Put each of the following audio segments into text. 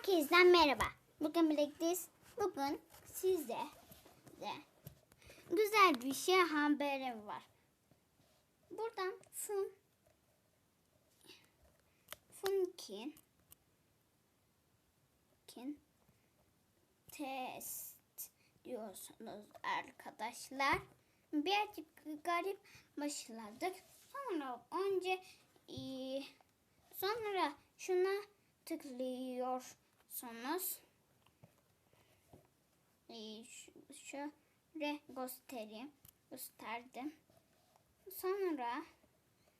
Herkesten merhaba. Bugün birlikteyiz. Bugün size de güzel bir şey haberim var. Buradan fun funkin kin test diyorsunuz arkadaşlar. Birazcık garip başladık. Sonra önce sonra şuna tıklıyorsunuz. Ee, şöyle göstereyim. Gösterdim. Sonra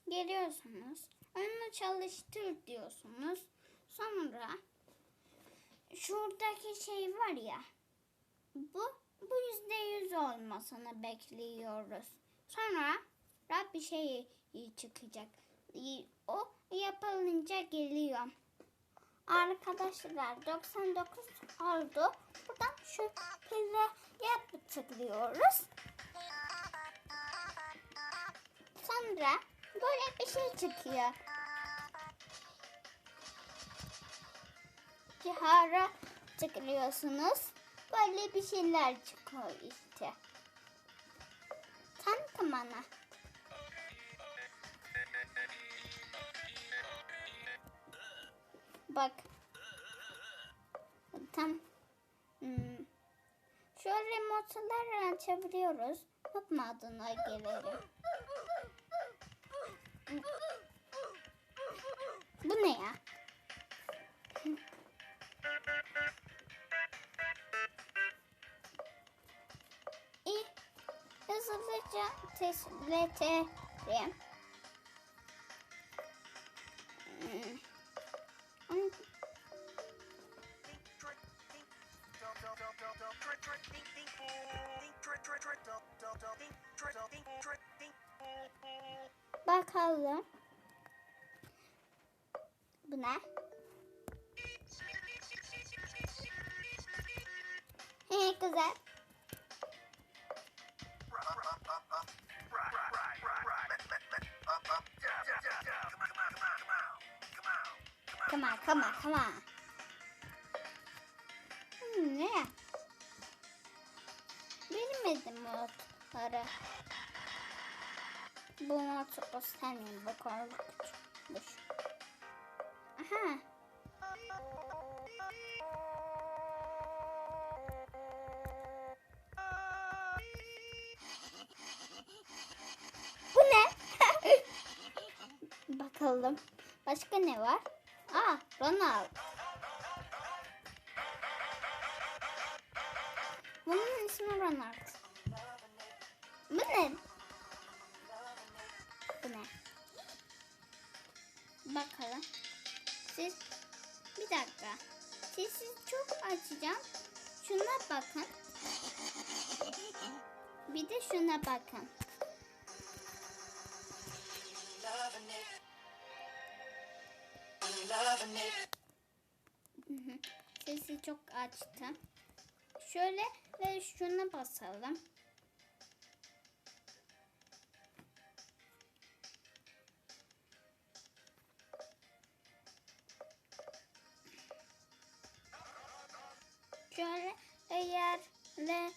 geliyorsunuz. Onu çalıştır diyorsunuz. Sonra şuradaki şey var ya. Bu bu yüzde yüz olmasını bekliyoruz. Sonra rap bir şey çıkacak. Ee, O yapılınca geliyor. Arkadaşlar 99 oldu. Buradan şu pille tıklıyoruz. Sonra böyle bir şey çıkıyor. Cihara tıklıyorsunuz. Böyle bir şeyler çıkıyor işte. Tam tamana. Bak. Tam. Hmm. Şöyle remote'ları açabiliyoruz. Yapma adına gelelim. Bu ne ya? İyi. Hızlıca teslim Hmm. Bakalım. Bu ne? He güzel. Come on, come on, come on. Hmm, ne? Bilmedim modları. Bu modu göstermeyeyim. Bu korkunç. Aha. Bu ne? Bakalım. Başka ne var? Aa, Ronald. Bunun ismi Ronald. Bu ne? Bu ne? Bakalım. Siz bir dakika. Sesi çok açacağım. Şuna bakın. Bir de şuna bakın. Sesi çok açtım. Şöyle ve şuna basalım. Şöyle eğerleri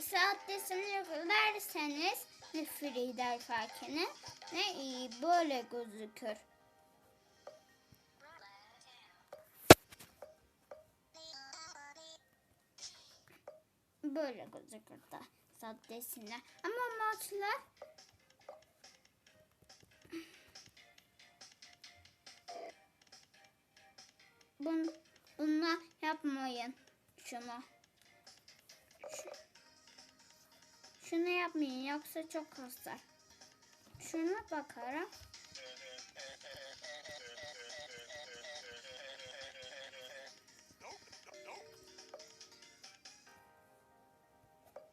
saatesini verseniz ne Frida farkını ne iyi böyle gözükür. Böyle gözükür da saatesine. Ama maçlar Bun, bununla yapmayın şunu. Şu, şunu yapmayın yoksa çok hasar. Şuna bakarım.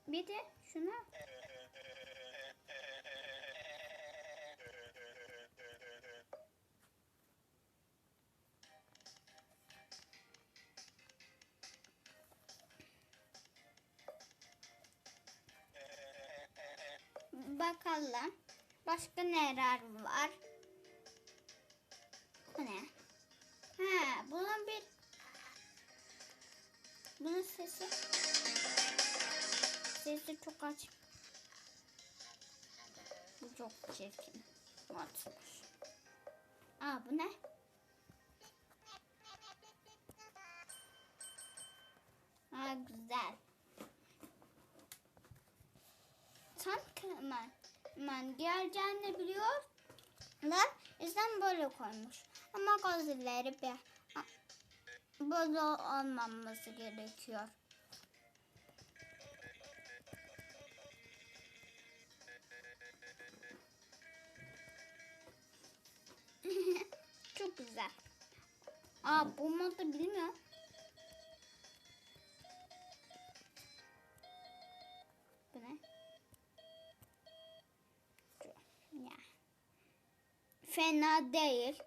Bir de şuna bakalım. Başka neler var? Bu ne? Ha, bunun bir bunun sesi sesi çok aç. Bu çok çirkin. Atmış. Aa bu ne? Aa güzel. Tam kırmızı hemen, hemen geleceğini biliyorlar. yüzden böyle koymuş. Ama gözleri bir böyle olmaması gerekiyor. Çok güzel. Aa bu modu bilmiyorum. Fena değil.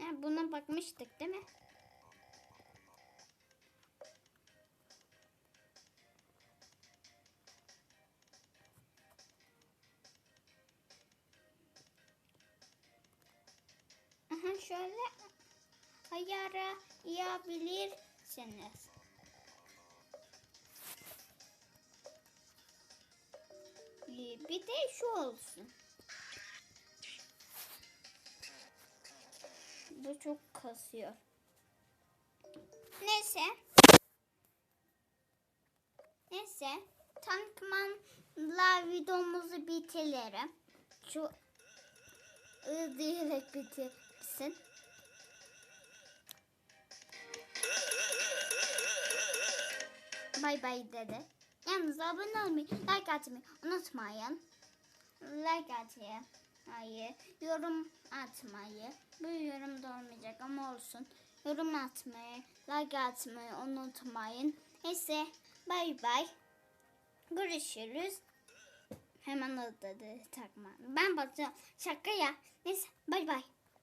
Ha, buna bakmıştık değil mi? Aha şöyle ayarlayabilirsiniz. Bir de şu olsun. Bu çok kasıyor. Neyse. Neyse. Tankmanla videomuzu bitirelim. Şu ı diyerek bitirsin. Bay bay dedi. Yalnız abone olmayı, like atmayı unutmayın. Like atmayı, yorum atmayı. Bu yorum da olmayacak ama olsun. Yorum atmayı, like atmayı unutmayın. Neyse, bay bay. Görüşürüz. Hemen ödedi takma. Ben bakacağım. Şaka ya. Neyse, bay bay.